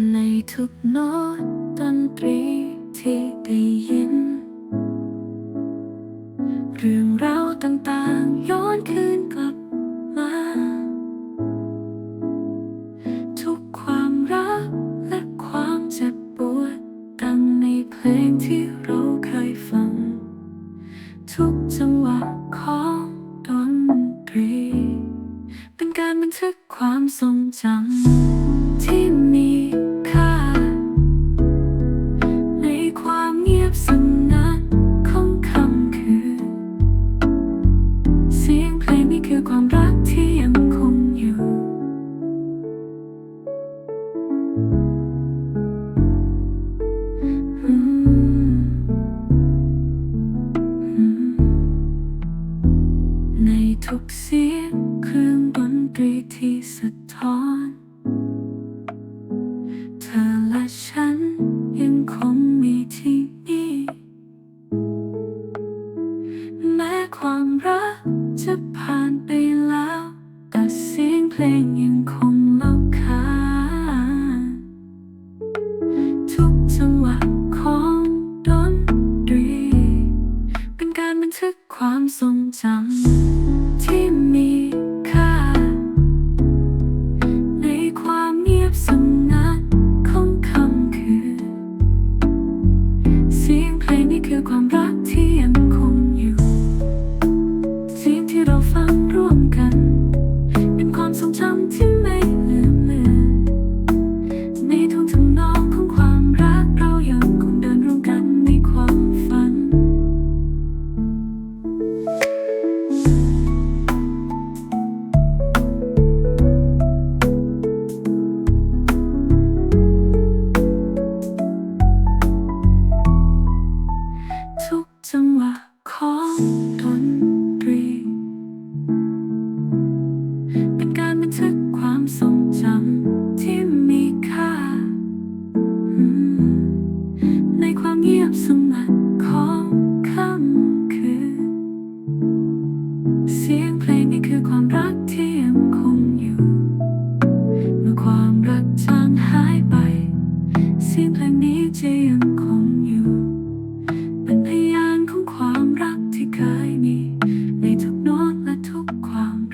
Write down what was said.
ในทุกโน้ตดนตรีที่ได้ยิน เรื่องราวต่างๆ ย้อนคืนกลับมา ทุกความรักและความเจ็บปวดตั้งในเพลงที่เราเคยฟัง ทุกจังหวะของดนตรี เป็นการบันทึกความทรงจำีที่สะท้อน เธอและฉันยังคงมีที่นี่แม้ความรัก ทุกจังหวะของดนตรี เป็นการบันทึกความทรงจำที่มีค่า ในความเงียบสงัดของค่ำคืน เสียงเพลงนี้คือความรักที่ยังคงอยู่เมื่อความ